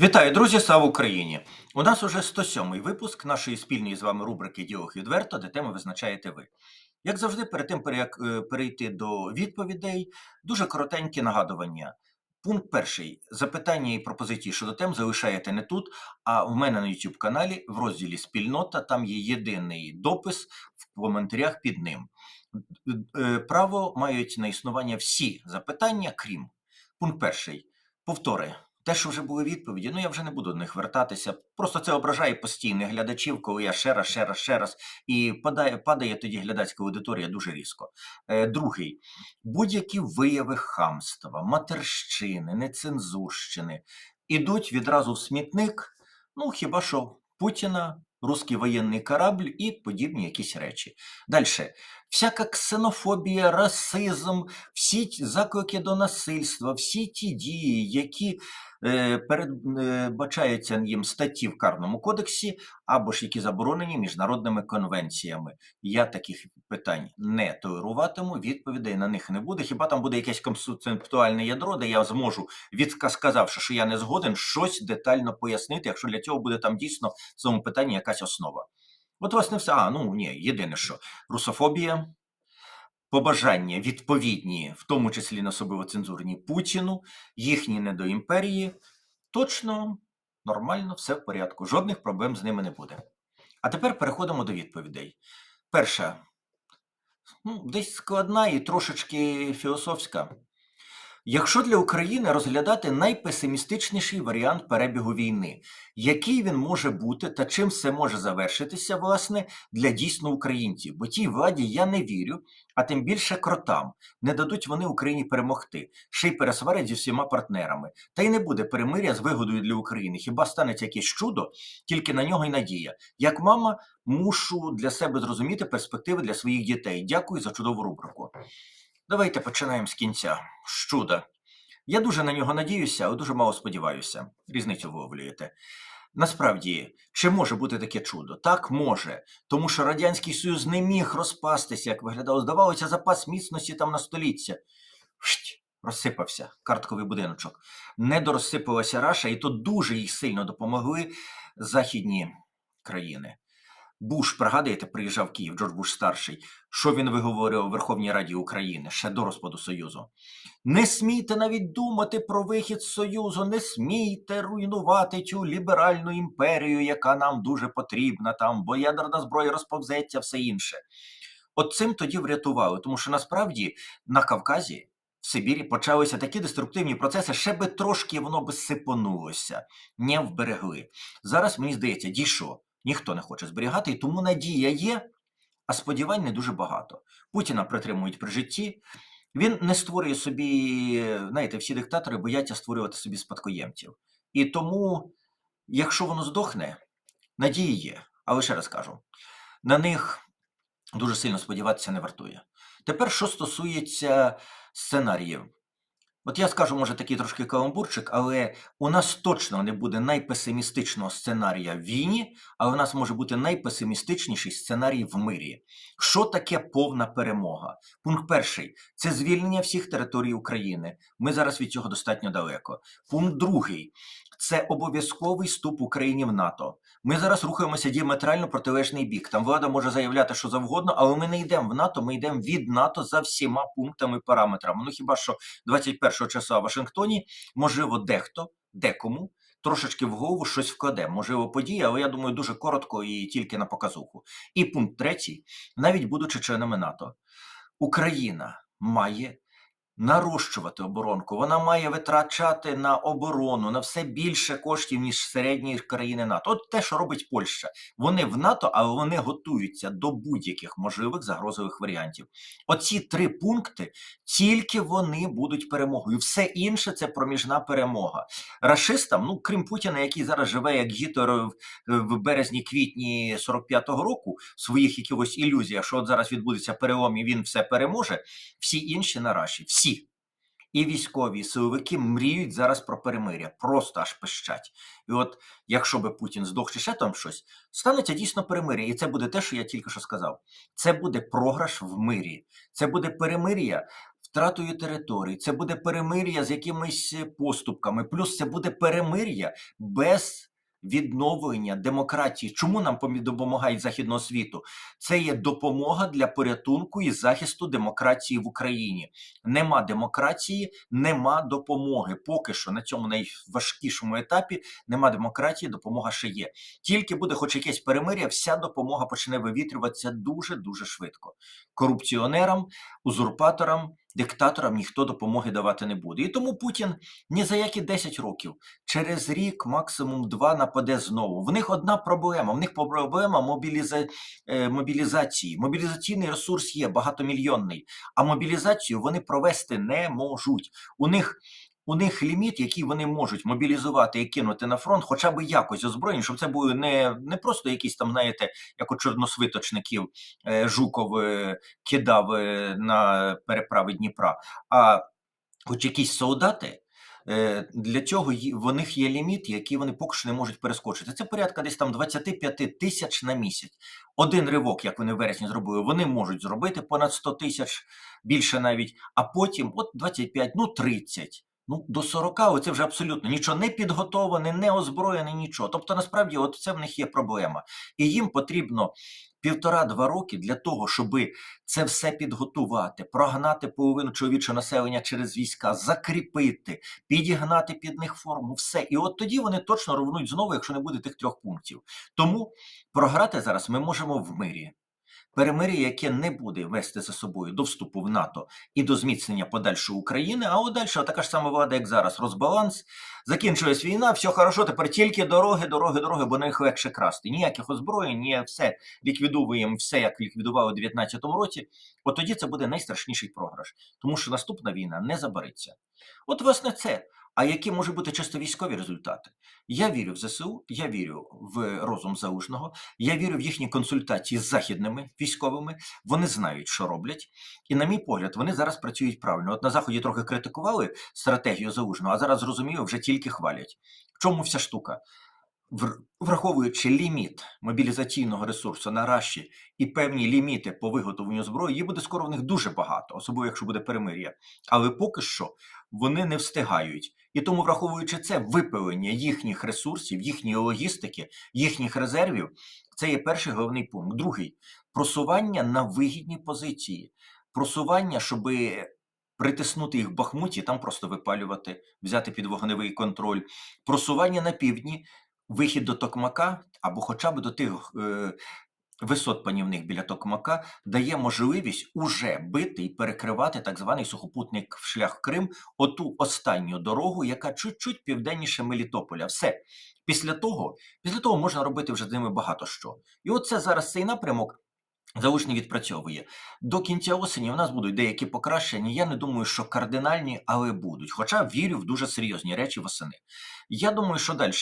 Вітаю, друзі! Слава Україні! У нас уже 107-й випуск нашої спільної з вами рубрики Діалог відверто, де теми визначаєте ви. Як завжди, перед тим переяк- е, перейти до відповідей, дуже коротенькі нагадування. Пункт перший. Запитання і пропозиції щодо тем залишаєте не тут, а в мене на YouTube каналі в розділі Спільнота. Там є єдиний допис в коментарях під ним. Е, Право мають на існування всі запитання, крім пункт перший. Повтори. Те, що вже були відповіді, ну я вже не буду до них вертатися. Просто це ображає постійних глядачів, коли я ще раз, ще раз, ще раз. І падає, падає тоді глядацька аудиторія дуже різко. Е, другий. Будь-які вияви хамства, матерщини, нецензурщини ідуть відразу в смітник, ну хіба що Путіна, русський воєнний корабль і подібні якісь речі. Далі. Всяка ксенофобія, расизм, всі заклики до насильства, всі ті дії, які передбачаються їм статті в Карному кодексі, або ж які заборонені міжнародними конвенціями. Я таких питань не толеруватиму, відповідей на них не буде. Хіба там буде якесь концептуальне ядро, де я зможу, відка- сказавши, що я не згоден, щось детально пояснити, якщо для цього буде там дійсно в цьому питанні якась основа. От, власне, все. А, ну ні, єдине, що русофобія, побажання відповідні, в тому числі на особливо цензурні Путіну, їхні не до імперії, точно нормально, все в порядку. Жодних проблем з ними не буде. А тепер переходимо до відповідей. Перша, ну, десь складна і трошечки філософська. Якщо для України розглядати найпесимістичніший варіант перебігу війни, який він може бути та чим все може завершитися, власне, для дійсно українців? Бо тій владі я не вірю, а тим більше кротам. Не дадуть вони Україні перемогти, ще й пересварять зі всіма партнерами. Та й не буде перемиря з вигодою для України. Хіба станеться якесь чудо, тільки на нього й надія. Як мама, мушу для себе зрозуміти перспективи для своїх дітей. Дякую за чудову рубрику. Давайте починаємо з кінця. З чуда. Я дуже на нього надіюся, але дуже мало сподіваюся. Різницю виловлюєте. Насправді, чи може бути таке чудо? Так може, тому що Радянський Союз не міг розпастися, як виглядало. Здавалося, запас міцності там на століття. Розсипався картковий будиночок. Не дорозсипалася Раша, і то дуже їй сильно допомогли західні країни. Буш, пригадуєте, приїжджав в Київ, Джордж Буш старший. Що він виговорював у Верховній Раді України ще до розпаду Союзу? Не смійте навіть думати про вихід з Союзу, не смійте руйнувати цю ліберальну імперію, яка нам дуже потрібна там, бо ядерна зброя розповзеться, все інше. От цим тоді врятували, тому що насправді на Кавказі. В Сибірі почалися такі деструктивні процеси, ще би трошки воно би сипонулося, не вберегли. Зараз мені здається, дійшло. Ніхто не хоче зберігати, і тому надія є, а сподівань не дуже багато. Путіна притримують при житті. Він не створює собі, знаєте, всі диктатори бояться створювати собі спадкоємців. І тому, якщо воно здохне, надії є. Але ще раз кажу, на них дуже сильно сподіватися не вартує. Тепер, що стосується сценаріїв. От я скажу, може, такий трошки каламбурчик, але у нас точно не буде найпесимістичного сценарія в війні, але у нас може бути найпесимістичніший сценарій в мирі. Що таке повна перемога? Пункт перший це звільнення всіх територій України. Ми зараз від цього достатньо далеко. Пункт другий це обов'язковий вступ України в НАТО. Ми зараз рухаємося діаметрально протилежний бік. Там влада може заявляти, що завгодно, але ми не йдемо в НАТО, ми йдемо від НАТО за всіма пунктами параметрами. Ну хіба що 21 числа в Вашингтоні, можливо, дехто, декому. Трошечки в голову щось вкладе, можливо, події, але я думаю, дуже коротко і тільки на показуху. І пункт третій, навіть будучи членами НАТО, Україна має нарощувати оборонку. Вона має витрачати на оборону на все більше коштів, ніж середні країни НАТО. От те, що робить Польща. Вони в НАТО, але вони готуються до будь-яких можливих загрозових варіантів. Оці три пункти тільки вони будуть перемогою. Все інше це проміжна перемога. Рашистам, ну крім Путіна, який зараз живе як Гітлер в, в березні-квітні 45-го року, в своїх якихось ілюзіях, що от зараз відбудеться перелом і він все переможе. Всі інші на Раші, всі. І військові, і силовики мріють зараз про перемиря, просто аж пищать. І от якщо би Путін здох чи ще там щось, станеться дійсно перемиря. І це буде те, що я тільки що сказав. Це буде програш в мирі. Це буде перемир'я втратою територій, це буде перемир'я з якимись поступками, плюс це буде перемир'я без відновлення демократії. Чому нам допомагають західного світу? Це є допомога для порятунку і захисту демократії в Україні. Нема демократії, нема допомоги. Поки що на цьому найважкішому етапі нема демократії, допомога ще є. Тільки буде хоч якесь перемир'я, вся допомога почне вивітрюватися дуже дуже швидко. Корупціонерам, узурпаторам, диктаторам ніхто допомоги давати не буде. І тому Путін ні за які 10 років, через рік, максимум два, нападе знову. В них одна проблема. В них проблема мобіліза... е, мобілізації. Мобілізаційний ресурс є багатомільйонний, а мобілізацію вони провести не можуть. У них у них ліміт, який вони можуть мобілізувати і кинути на фронт, хоча б якось озброєні, щоб це були не, не просто якісь там, знаєте, як у чорносвиточників е, Жуков е, кидав е, на переправи Дніпра, а хоч якісь солдати. Для цього в них є ліміт, який вони поки що не можуть перескочити. Це порядка десь там 25 тисяч на місяць. Один ривок, як вони в вересні зробили, вони можуть зробити понад 100 тисяч, більше навіть, а потім от 25, ну 30. Ну, до 40 оце вже абсолютно нічого не підготовлене, не озброєне, нічого. Тобто, насправді, от це в них є проблема. І їм потрібно півтора-два роки для того, щоб це все підготувати, прогнати половину чоловічого населення через війська, закріпити, підігнати під них форму, все. І от тоді вони точно рвнуть знову, якщо не буде тих трьох пунктів. Тому програти зараз ми можемо в мирі. Перемир'я, яке не буде вести за собою до вступу в НАТО і до зміцнення подальшої України, а от така ж сама влада, як зараз, розбаланс, закінчилась війна, все хорошо, тепер тільки дороги, дороги, дороги, бо на них легше красти. Ніяких озброєнь, ні, все ліквідовуємо, все як ліквідували у 2019 році. От тоді це буде найстрашніший програш, тому що наступна війна не забереться. От, власне, це. А які можуть бути чисто військові результати? Я вірю в ЗСУ, я вірю в розум Заужного, я вірю в їхні консультації з західними військовими. Вони знають, що роблять. І, на мій погляд, вони зараз працюють правильно. От на заході трохи критикували стратегію Заужного, а зараз зрозуміло, вже тільки хвалять. В чому вся штука? Враховуючи ліміт мобілізаційного ресурсу на Раші і певні ліміти по виготовленню зброї, її буде скоро в них дуже багато, особливо якщо буде перемир'я. Але поки що вони не встигають. І тому, враховуючи це, випилення їхніх ресурсів, їхньої логістики, їхніх резервів, це є перший головний пункт. Другий просування на вигідні позиції, просування, щоб притиснути їх в Бахмуті, там просто випалювати, взяти під вогневий контроль, просування на півдні, вихід до Токмака або хоча б до тих. Е, Висот панівних біля Токмака дає можливість уже бити і перекривати так званий сухопутний шлях Крим, оту останню дорогу, яка чуть-чуть південніше Мелітополя. Все. Після того, після того можна робити вже з ними багато що. І от це зараз цей напрямок заочний відпрацьовує. До кінця осені в нас будуть деякі покращення. Я не думаю, що кардинальні, але будуть. Хоча вірю в дуже серйозні речі восени. Я думаю, що далі,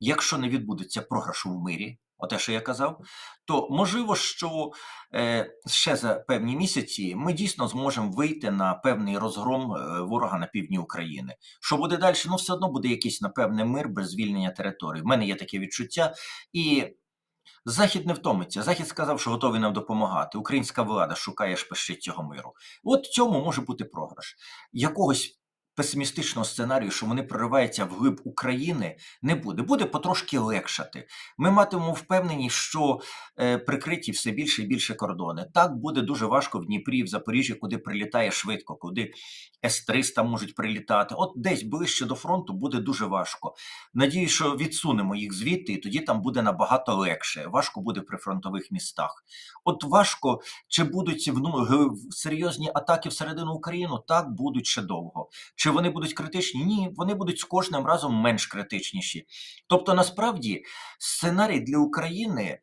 якщо не відбудеться програшу в мирі, оте, що я казав, то можливо, що е, ще за певні місяці ми дійсно зможемо вийти на певний розгром е, ворога на півдні України. Що буде далі? Ну, все одно буде якийсь напевне мир без звільнення території. В мене є таке відчуття. І Захід не втомиться. Захід сказав, що готовий нам допомагати. Українська влада шукає шпищить цього миру. От в цьому може бути програш. Якогось песимістичного сценарію, що вони прориваються вглиб України, не буде. Буде потрошки легшати. Ми матимемо впевненість, що е, прикриті все більше і більше кордони. Так буде дуже важко в Дніпрі, в Запоріжжі, куди прилітає швидко, куди С-300 можуть прилітати. От десь ближче до фронту буде дуже важко. Надію, що відсунемо їх звідти, і тоді там буде набагато легше. Важко буде при фронтових містах. От важко, чи будуть ну, серйозні атаки всередину України? Так будуть ще довго. Чи вони будуть критичні? Ні, вони будуть з кожним разом менш критичніші. Тобто, насправді, сценарій для України,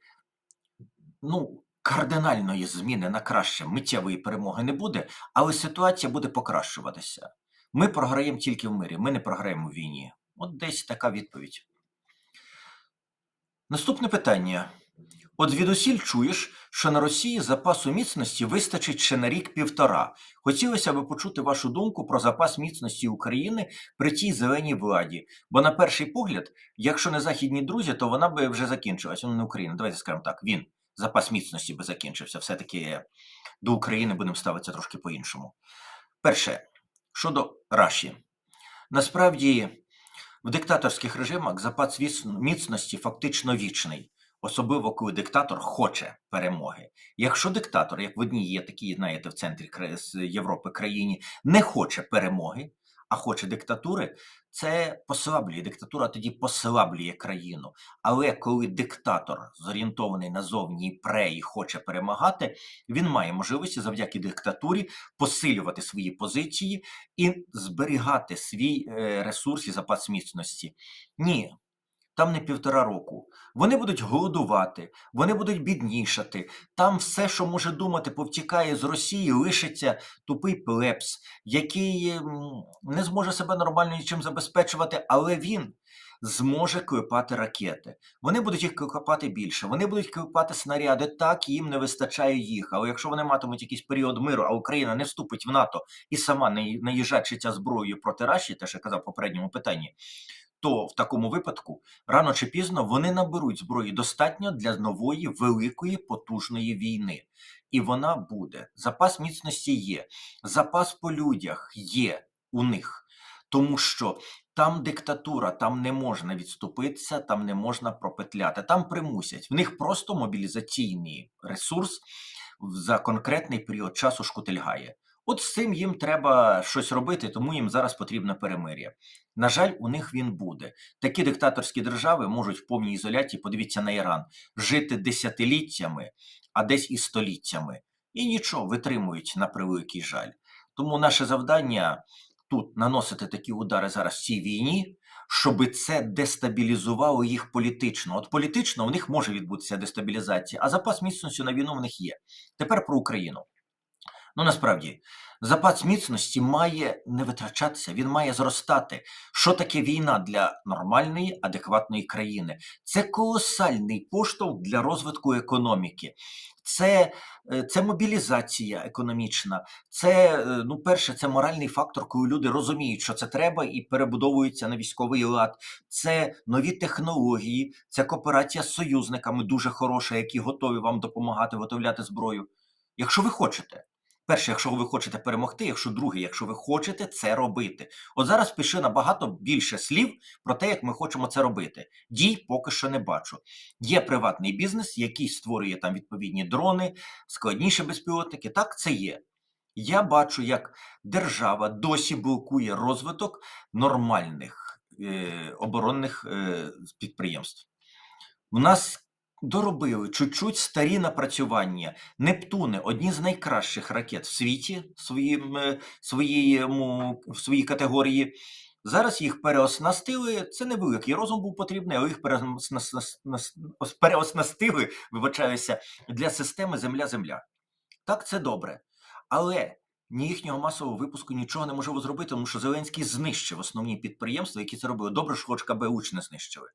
ну. Кардинальної зміни на краще миттєвої перемоги не буде, але ситуація буде покращуватися. Ми програємо тільки в мирі, ми не програємо в війні. От десь така відповідь. Наступне питання. От звідусіль чуєш, що на Росії запасу міцності вистачить ще на рік-півтора. Хотілося б почути вашу думку про запас міцності України при тій зеленій владі. Бо на перший погляд, якщо не західні друзі, то вона би вже закінчилась. Ну, не Україна, давайте скажемо так, він, запас міцності би закінчився. Все-таки до України будемо ставитися трошки по-іншому. Перше, щодо Раші. Насправді, в диктаторських режимах запас міцності фактично вічний, особливо коли диктатор хоче перемоги. Якщо диктатор, як в одній є такі, знаєте, в центрі Європи країні, не хоче перемоги, а хоче диктатури, це послаблює диктатура, тоді послаблює країну. Але коли диктатор зорієнтований назовні і пре і хоче перемагати, він має можливості завдяки диктатурі посилювати свої позиції і зберігати свій е, ресурс і запас міцності. Ні. Там не півтора року. Вони будуть голодувати, вони будуть біднішати. Там все, що може думати, повтікає з Росії, лишиться тупий плебс, який не зможе себе нормально нічим забезпечувати, але він зможе клепати ракети. Вони будуть їх клепати більше, вони будуть клепати снаряди, так їм не вистачає їх. Але якщо вони матимуть якийсь період миру, а Україна не вступить в НАТО і сама не наїжджачиться зброєю проти Раші, те, що я казав в попередньому питанні, то в такому випадку рано чи пізно вони наберуть зброї достатньо для нової великої потужної війни. І вона буде. Запас міцності є, запас по людях є у них, тому що там диктатура, там не можна відступитися, там не можна пропетляти, там примусять. В них просто мобілізаційний ресурс за конкретний період часу шкутильгає. От з цим їм треба щось робити, тому їм зараз потрібне перемир'я. На жаль, у них він буде. Такі диктаторські держави можуть в повній ізоляції, подивіться на Іран, жити десятиліттями, а десь і століттями. І нічого, витримують на превеликий жаль. Тому наше завдання тут наносити такі удари зараз в цій війні, щоб це дестабілізувало їх політично. От політично у них може відбутися дестабілізація, а запас міцності на війну в них є. Тепер про Україну. Ну насправді запас міцності має не витрачатися, він має зростати. Що таке війна для нормальної, адекватної країни? Це колосальний поштовх для розвитку економіки. Це, е, це мобілізація економічна, це е, ну, перше, це моральний фактор, коли люди розуміють, що це треба, і перебудовуються на військовий лад. Це нові технології, це кооперація з союзниками дуже хороша, які готові вам допомагати виготовляти зброю. Якщо ви хочете. Перше, якщо ви хочете перемогти, якщо друге, якщо ви хочете це робити. От зараз пише набагато більше слів про те, як ми хочемо це робити. Дій поки що не бачу. Є приватний бізнес, який створює там відповідні дрони, складніші безпілотники. Так, це є. Я бачу, як держава досі блокує розвиток нормальних е, оборонних е, підприємств. У нас доробили чуть-чуть старі напрацювання. Нептуни одні з найкращих ракет в світі своїм, е, своєму, в своїй категорії. Зараз їх переоснастили. Це невеликий розум був потрібний, але їх переоснас- нас- ос- переоснастили, вибачаюся, для системи Земля-Земля. Так, це добре. Але ні їхнього масового випуску нічого неможливо зробити, тому що Зеленський знищив основні підприємства, які це робили. Добре, що хоч КБ Уч не знищили,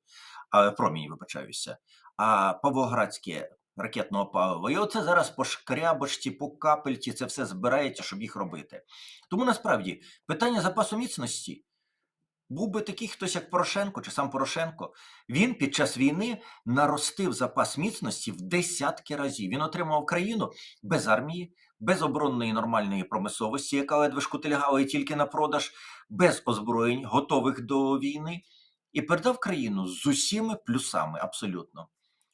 а промінь, вибачаюся. А Павлоградське ракетного палива. І оце зараз по шкрябочці, по капельці це все збирається, щоб їх робити. Тому насправді питання запасу міцності. Був би такий хтось, як Порошенко чи сам Порошенко, він під час війни наростив запас міцності в десятки разів. Він отримав країну без армії, без оборонної нормальної промисловості, яка ледве шкутильгала і тільки на продаж, без озброєнь, готових до війни, і передав країну з усіми плюсами абсолютно.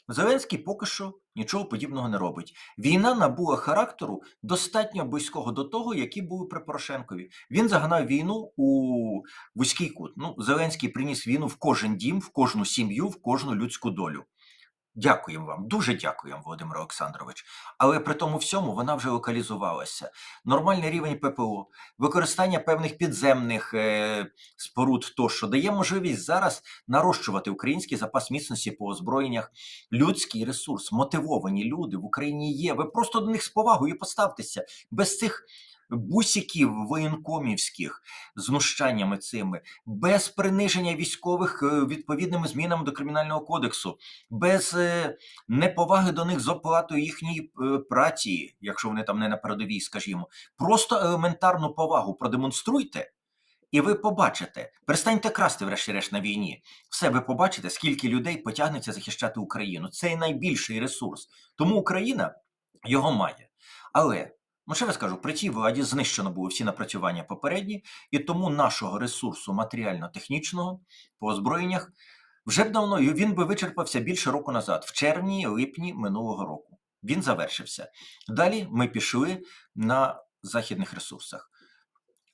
Зеленський поки що нічого подібного не робить. Війна набула характеру достатньо близького до того, які були при Порошенкові. Він загнав війну у вузький кут. Ну, Зеленський приніс війну в кожен дім, в кожну сім'ю, в кожну людську долю. Дякуємо вам, дуже дякуємо, Володимир Олександрович. Але при тому всьому вона вже локалізувалася. Нормальний рівень ППО, використання певних підземних е, споруд тощо дає можливість зараз нарощувати український запас міцності по озброєннях. Людський ресурс, мотивовані люди в Україні є. Ви просто до них з повагою поставтеся без цих. Бусиків воєнкомівських знущаннями цими, без приниження військових е, відповідними змінами до кримінального кодексу, без е, неповаги до них з оплатою їхньої е, праці, якщо вони там не на передовій, скажімо, просто елементарну повагу продемонструйте. І ви побачите, перестаньте красти, врешті-решт, на війні. Все, ви побачите, скільки людей потягнеться захищати Україну. Це найбільший ресурс. Тому Україна його має. Але Ну, ще раз кажу, при цій владі знищено було всі напрацювання попередні, і тому нашого ресурсу матеріально-технічного по озброєннях вже б давно він би вичерпався більше року назад, в червні, липні минулого року. Він завершився. Далі ми пішли на західних ресурсах.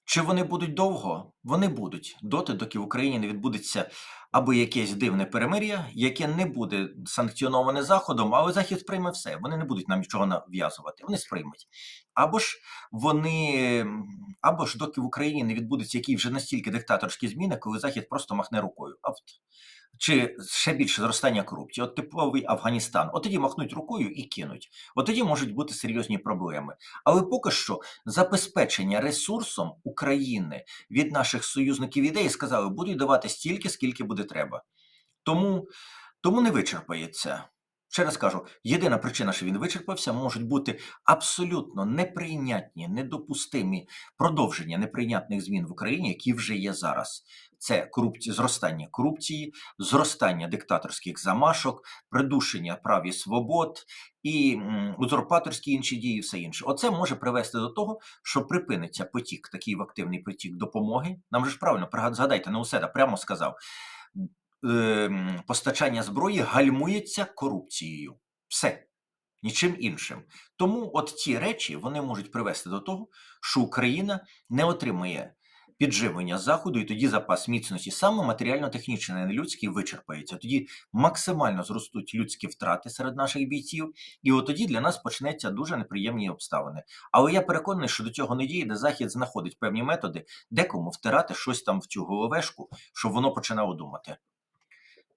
Чи вони будуть довго? Вони будуть доти, доки в Україні не відбудеться або якесь дивне перемир'я, яке не буде санкціоноване Заходом, але Захід сприйме все. Вони не будуть нам нічого нав'язувати, вони сприймуть. Або ж вони, або ж доки в Україні не відбудеться якісь вже настільки диктаторські зміни, коли Захід просто махне рукою. А от чи ще більше зростання корупції, от типовий Афганістан, от тоді махнуть рукою і кинуть. От тоді можуть бути серйозні проблеми. Але поки що забезпечення ресурсом України від наших союзників ідеї сказали, будуть давати стільки, скільки буде треба. Тому, тому не вичерпається. Ще раз кажу, єдина причина, що він вичерпався, можуть бути абсолютно неприйнятні, недопустимі продовження неприйнятних змін в Україні, які вже є зараз. Це корупція, зростання корупції, зростання диктаторських замашок, придушення прав і свобод і узурпаторські інші дії, все інше. Оце може привести до того, що припиниться потік, такий активний потік допомоги. Нам же ж правильно згадайте, Неуседа прямо сказав. Ем, Постачання зброї гальмується корупцією. Все. Нічим іншим. Тому от ці речі вони можуть привести до того, що Україна не отримає підживлення заходу, і тоді запас міцності саме матеріально-технічний, людський, вичерпається. Тоді максимально зростуть людські втрати серед наших бійців, і от тоді для нас почнеться дуже неприємні обставини. Але я переконаний, що до цього не діє, де захід знаходить певні методи, декому втирати щось там в цю головешку, щоб воно починало думати.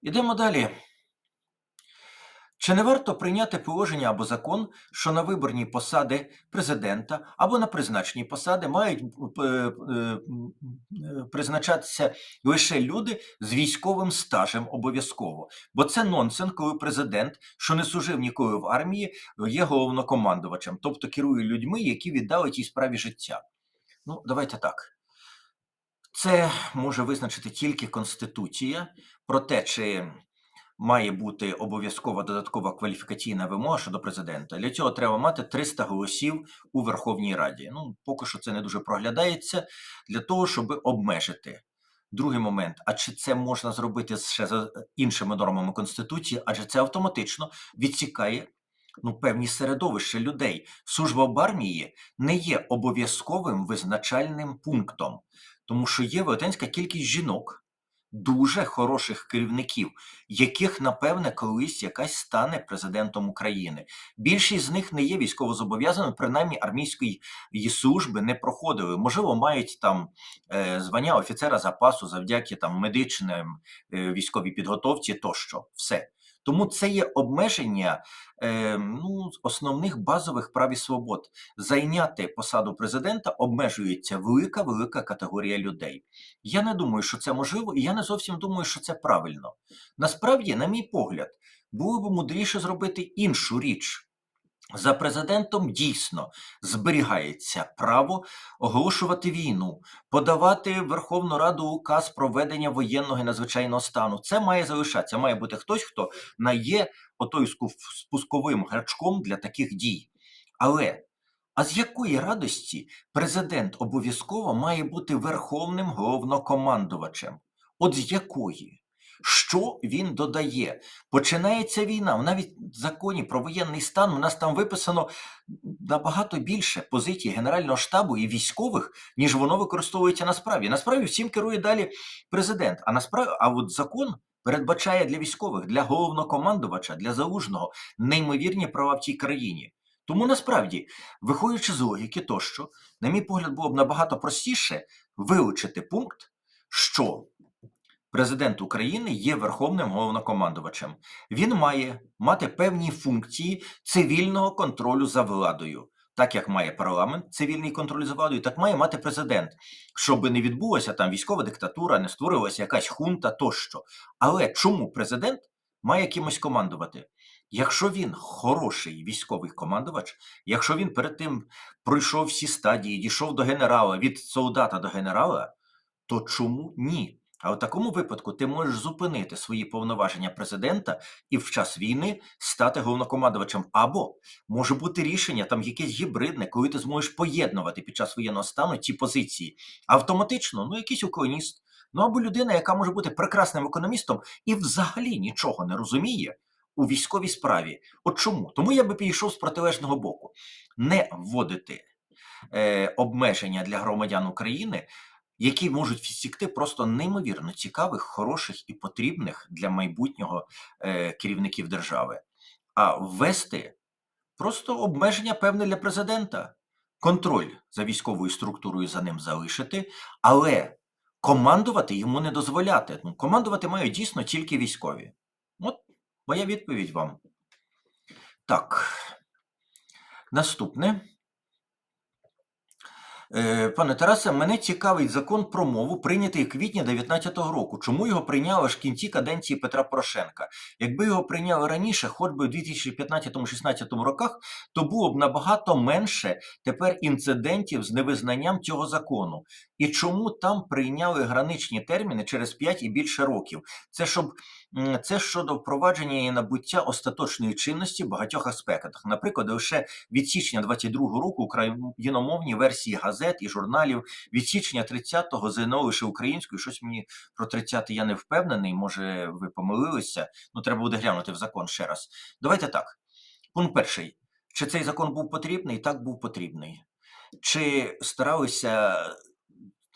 Ідемо далі. Чи не варто прийняти положення або закон, що на виборні посади президента або на призначені посади мають е, е, е, призначатися лише люди з військовим стажем обов'язково? Бо це нонсенс, коли президент, що не служив ніколи в армії, є головнокомандувачем, тобто керує людьми, які віддали тій справі життя. Ну, давайте так. Це може визначити тільки Конституція про те, чи має бути обов'язкова додаткова кваліфікаційна вимога щодо президента. Для цього треба мати 300 голосів у Верховній Раді. Ну, поки що це не дуже проглядається для того, щоб обмежити. Другий момент: а чи це можна зробити ще за іншими нормами Конституції? Адже це автоматично відсікає ну, певні середовища людей. Служба в армії не є обов'язковим визначальним пунктом, тому що є велетенська кількість жінок, дуже хороших керівників, яких, напевне, колись якась стане президентом України. Більшість з них не є військовозобов'язаними, принаймні армійської служби не проходили. Можливо, мають там е, звання офіцера запасу завдяки там медичним е, військовій підготовці тощо. Все. Тому це є обмеження е, ну, основних базових прав і свобод. Зайняти посаду президента обмежується велика велика категорія людей. Я не думаю, що це можливо, і я не зовсім думаю, що це правильно. Насправді, на мій погляд, було б мудріше зробити іншу річ. За президентом дійсно зберігається право оголошувати війну, подавати в Верховну Раду указ про введення воєнного і надзвичайного стану. Це має залишатися. Має бути хтось, хто є отою спусковим грачком для таких дій. Але а з якої радості президент обов'язково має бути верховним головнокомандувачем? От з якої? Що він додає? Починається війна. Навіть в законі про воєнний стан у нас там виписано набагато більше позицій Генерального штабу і військових, ніж воно використовується насправді. Насправді всім керує далі президент. А насправді, а от закон передбачає для військових, для головнокомандувача, для залужного неймовірні права в цій країні. Тому насправді, виходячи з логіки, тощо, на мій погляд, було б набагато простіше вилучити пункт, що президент України є верховним головнокомандувачем. Він має мати певні функції цивільного контролю за владою. Так як має парламент цивільний контроль за владою, так має мати президент, щоб не відбулася там військова диктатура, не створилася якась хунта тощо. Але чому президент має кимось командувати? Якщо він хороший військовий командувач, якщо він перед тим пройшов всі стадії, дійшов до генерала від солдата до генерала, то чому ні? А в такому випадку ти можеш зупинити свої повноваження президента і в час війни стати головнокомандувачем. Або може бути рішення там якесь гібридне, коли ти зможеш поєднувати під час воєнного стану ті позиції. Автоматично, ну якийсь уклоніст, ну або людина, яка може бути прекрасним економістом і взагалі нічого не розуміє у військовій справі. От чому? Тому я би підійшов з протилежного боку. Не вводити е, обмеження для громадян України, які можуть відсікти просто неймовірно цікавих, хороших і потрібних для майбутнього е, керівників держави, а ввести просто обмеження певне для президента, контроль за військовою структурою за ним залишити, але командувати йому не дозволяти. Ну, командувати мають дійсно тільки військові. От моя відповідь вам. Так. Наступне. Е, Пане Тарасе, мене цікавить закон про мову, прийнятий в квітні 2019 року. Чому його прийняли аж в кінці каденції Петра Порошенка? Якби його прийняли раніше, хоч би у 2015-16 роках, то було б набагато менше тепер інцидентів з невизнанням цього закону. І чому там прийняли граничні терміни через 5 і більше років? Це щоб це щодо впровадження і набуття остаточної чинності в багатьох аспектах. Наприклад, лише від січня 22 року україномовні версії газет і журналів, від січня 30-го ЗНО лише українською. Щось мені про 30-й я не впевнений. Може, ви помилилися? Ну, треба буде глянути в закон ще раз. Давайте так. Пункт перший. Чи цей закон був потрібний? Так, був потрібний. Чи старалися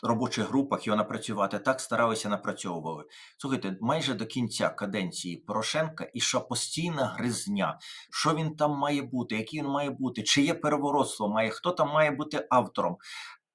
робочих групах його напрацювати? Так, старалися напрацьовували. Слухайте, майже до кінця каденції Порошенка ішла постійна гризня. Що він там має бути, який він має бути, чи є має, хто там має бути автором.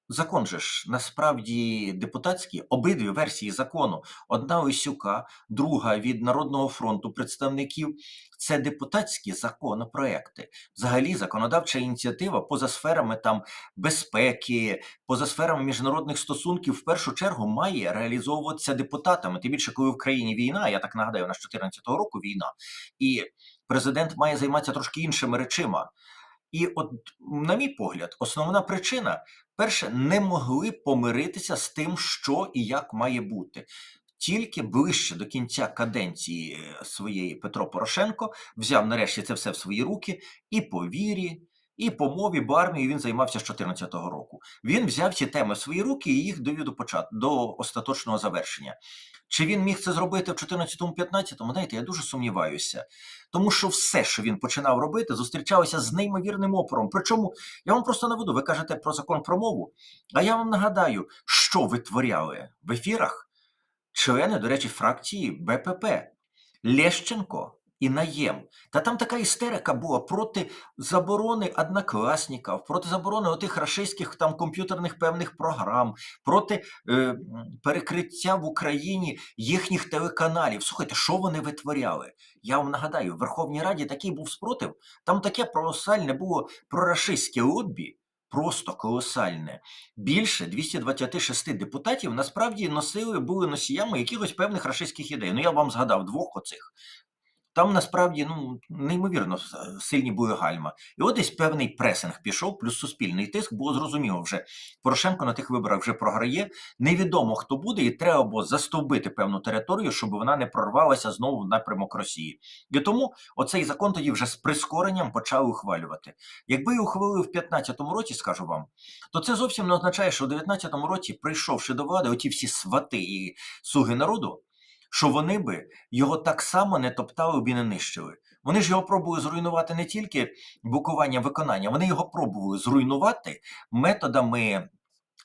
Закон же ж насправді депутатський, обидві версії закону. Одна Осюка, друга від Народного фронту представників. Це депутатські законопроекти. Взагалі, законодавча ініціатива поза сферами там безпеки, поза сферами міжнародних стосунків в першу чергу має реалізовуватися депутатами. Тим більше, коли в країні війна, я так нагадаю, у нас 14 року війна, і президент має займатися трошки іншими речима. І, от, на мій погляд, основна причина перше, не могли помиритися з тим, що і як має бути. Тільки ближче до кінця каденції е, своєї Петро Порошенко взяв нарешті це все в свої руки і по вірі, і по мові, армією він займався з 2014 року. Він взяв ці теми в свої руки і їх довів до початку до остаточного завершення. Чи він міг це зробити в 14-15? Знаєте, я дуже сумніваюся, тому що все, що він починав робити, зустрічалося з неймовірним опором. Причому я вам просто наведу, ви кажете про закон про мову, а я вам нагадаю, що витворяли в ефірах члени, до речі, фракції БПП Лещенко і Наєм. Та там така істерика була проти заборони однокласників, проти заборони отих рашистських там комп'ютерних певних програм, проти е, перекриття в Україні їхніх телеканалів. Слухайте, що вони витворяли? Я вам нагадаю, в Верховній Раді такий був спротив. Там таке колосальне було прорашистське лоббі. Просто колосальне. Більше 226 депутатів насправді носили, були носіями якихось певних рашистських ідей. Ну я вам згадав двох оцих. Там насправді ну неймовірно сильні були гальма. І от десь певний пресинг пішов, плюс суспільний тиск, було зрозуміло вже. Порошенко на тих виборах вже програє. Невідомо хто буде, і треба було застовбити певну територію, щоб вона не прорвалася знову в напрямок Росії. І тому оцей закон тоді вже з прискоренням почали ухвалювати. Якби його ухвалили в 15-му році, скажу вам, то це зовсім не означає, що в 19-му році, прийшовши до влади, оті всі свати і слуги народу, що вони би його так само не топтали б і не нищили. Вони ж його пробували зруйнувати не тільки букування виконання, вони його пробували зруйнувати методами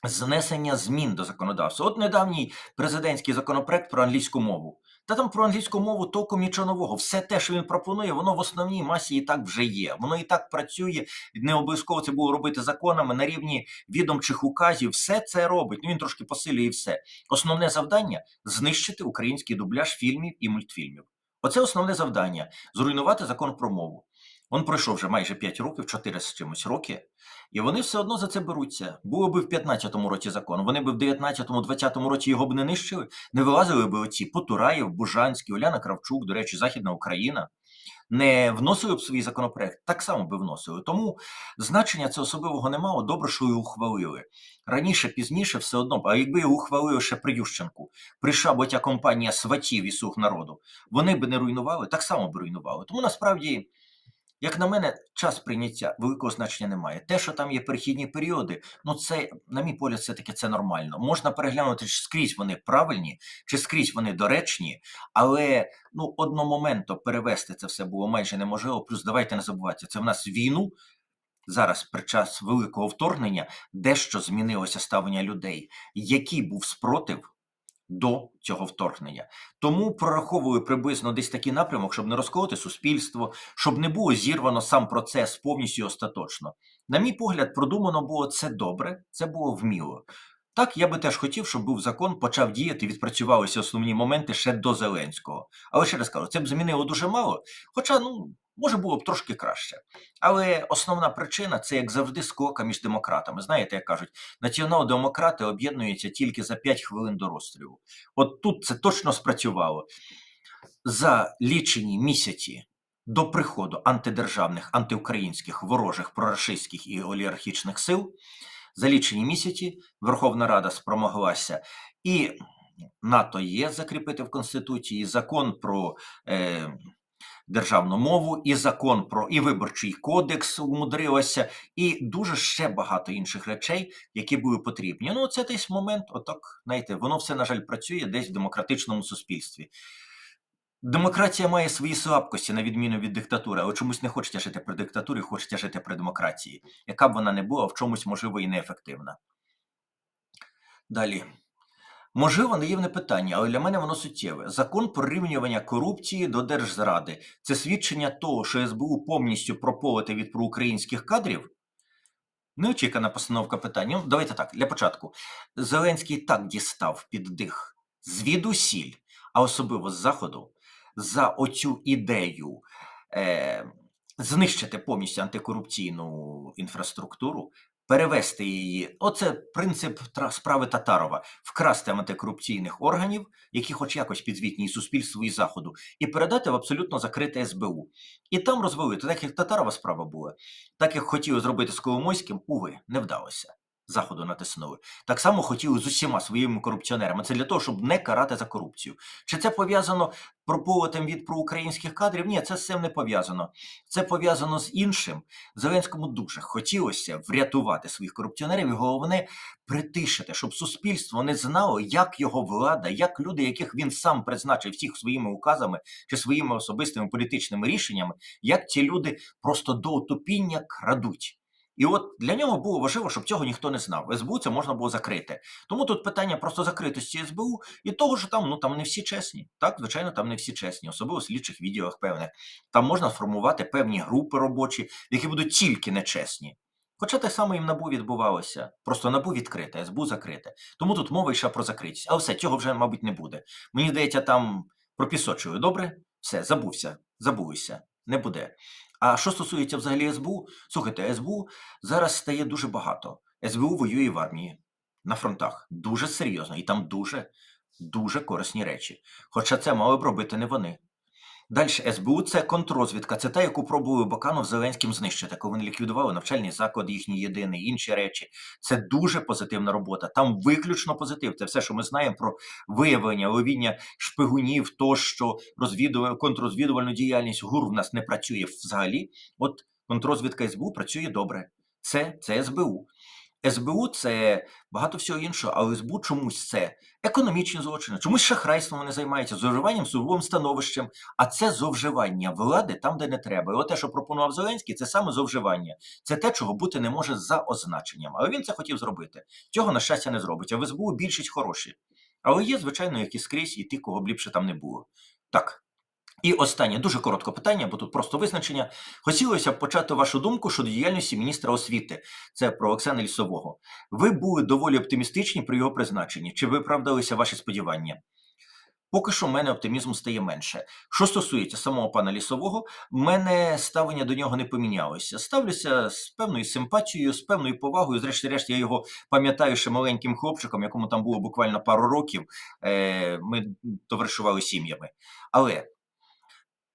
знесення змін до законодавства. От недавній президентський законопроект про англійську мову. Та там про англійську мову толком нічого нового. Все те, що він пропонує, воно в основній масі і так вже є. Воно і так працює. Не обов'язково це було робити законами на рівні відомчих указів. Все це робить. Ну він трошки посилює все. Основне завдання знищити український дубляж фільмів і мультфільмів. Оце основне завдання зруйнувати закон про мову. Он пройшов вже майже 5 років, 4 з чимось роки, і вони все одно за це беруться. Було би в 15-му році закон, вони би в 19-му, 20-му році його б не нищили, не вилазили би оці Потураєв, Бужанський, Оляна Кравчук, до речі, Західна Україна. Не вносили б свій законопроект, так само би вносили. Тому значення це особливого не мало. Добре, що його ухвалили. Раніше, пізніше, все одно, а якби його ухвалили ще при Ющенку, прийшла б оця компанія сватів і слуг народу, вони б не руйнували, так само б руйнували. Тому насправді, як на мене, час прийняття великого значення немає. Те, що там є перехідні періоди, ну це, на мій погляд, все-таки це нормально. Можна переглянути, чи скрізь вони правильні, чи скрізь вони доречні, але ну одномоментно перевести це все було майже неможливо. Плюс давайте не забувати, це в нас війну. Зараз, під час великого вторгнення, дещо змінилося ставлення людей, який був спротив до цього вторгнення. Тому прораховую приблизно десь такий напрямок, щоб не розколоти суспільство, щоб не було зірвано сам процес повністю остаточно. На мій погляд, продумано було це добре, це було вміло. Так, я би теж хотів, щоб був закон, почав діяти, відпрацювалися основні моменти ще до Зеленського. Але ще раз кажу, це б змінило дуже мало, хоча, ну, може було б трошки краще. Але основна причина це, як завжди, скока між демократами. Знаєте, як кажуть, націонал-демократи об'єднуються тільки за 5 хвилин до розстрілу. От тут це точно спрацювало. За лічені місяці до приходу антидержавних, антиукраїнських, ворожих, прорашистських і олігархічних сил, за лічені місяці Верховна Рада спромоглася і НАТО є закріпити в Конституції закон про. Е, державну мову, і закон про і виборчий кодекс умудрилося, і дуже ще багато інших речей, які були потрібні. Ну, це десь момент, отак, знаєте, воно все, на жаль, працює десь в демократичному суспільстві. Демократія має свої слабкості, на відміну від диктатури, але чомусь не хочеться жити при диктатурі, хочеться жити при демократії. Яка б вона не була, в чомусь, можливо, і неефективна. Далі. Можливо, наївне питання, але для мене воно суттєве. Закон про рівнювання корупції до держзради це свідчення того, що СБУ повністю прополити від проукраїнських кадрів. Неочікана постановка питання. Ну, давайте так, для початку. Зеленський так дістав під дих звідусіль, а особливо з Заходу, за оцю ідею е, знищити повністю антикорупційну інфраструктуру, перевести її. Оце принцип справи Татарова: вкрасти антикорупційних органів, які хоч якось підзвітні і суспільству і заходу, і передати в абсолютно закрите СБУ. І там розвалити, так як Татарова справа була, так як хотіли зробити з Коломойським, уви, не вдалося. Заходу натиснули. Так само хотіли з усіма своїми корупціонерами. Це для того, щоб не карати за корупцію. Чи це пов'язано проповитим від проукраїнських кадрів? Ні, це з цим не пов'язано. Це пов'язано з іншим. Зеленському дуже хотілося врятувати своїх корупціонерів і головне притишити, щоб суспільство не знало, як його влада, як люди, яких він сам призначив всіх своїми указами чи своїми особистими політичними рішеннями, як ці люди просто до отупіння крадуть. І от для нього було важливо, щоб цього ніхто не знав. СБУ це можна було закрити. Тому тут питання просто закритості СБУ і того, що там ну там не всі чесні. Так, звичайно, там не всі чесні, особливо в слідчих відеох певних. Там можна сформувати певні групи робочі, які будуть тільки нечесні. Хоча те саме і в НАБУ відбувалося. Просто НАБУ відкрите, СБУ закрите. Тому тут мова йшла про закритість. А все, цього вже, мабуть, не буде. Мені здається, там пропісочили. Добре? Все, забувся, забулися, не буде. А що стосується взагалі СБУ, слухайте, СБУ зараз стає дуже багато. СБУ воює в армії на фронтах дуже серйозно, і там дуже, дуже корисні речі. Хоча це мали б робити не вони. Далі СБУ це контррозвідка, це та, яку пробували Баканов Зеленським знищити, коли вони ліквідували навчальний заклад, їхній єдиний, інші речі. Це дуже позитивна робота. Там виключно позитив. Це все, що ми знаємо про виявлення, ловіння шпигунів, тощо розвідувальну контррозвідувальну діяльність. ГУР в нас не працює взагалі. От контррозвідка СБУ працює добре. Це, це СБУ. СБУ це багато всього іншого, але СБУ чомусь це економічні злочини, чомусь шахрайством вони займаються, зловживанням службовим становищем, а це зловживання влади там, де не треба. І от те, що пропонував Зеленський, це саме зловживання. Це те, чого бути не може за означенням. Але він це хотів зробити. Цього, на щастя, не зробить. А в СБУ більшість хороші. Але є, звичайно, які скрізь і ті, кого б ліпше там не було. Так. І останнє дуже коротке питання, бо тут просто визначення. Хотілося б почати вашу думку щодо діяльності міністра освіти. Це про Олександра Лісового. Ви були доволі оптимістичні при його призначенні. Чи виправдалися ваші сподівання? Поки що в мене оптимізму стає менше. Що стосується самого пана лісового, в мене ставлення до нього не помінялося. Ставлюся з певною симпатією, з певною повагою. Зрешті-решт, я його пам'ятаю ще маленьким хлопчиком, якому там було буквально пару років. Е, Ми товаришували сім'ями. Але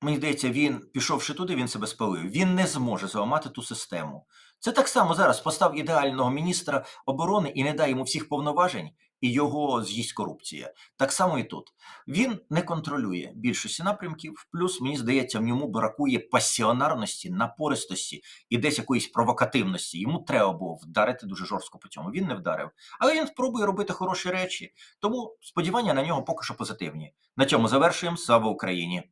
мені здається, він, пішовши туди, він себе спалив. Він не зможе зламати ту систему. Це так само зараз постав ідеального міністра оборони і не дай йому всіх повноважень, і його з'їсть корупція. Так само і тут. Він не контролює більшості напрямків, плюс, мені здається, в ньому бракує пасіонарності, напористості і десь якоїсь провокативності. Йому треба було вдарити дуже жорстко по цьому. Він не вдарив. Але він спробує робити хороші речі. Тому сподівання на нього поки що позитивні. На цьому завершуємо. Слава Україні!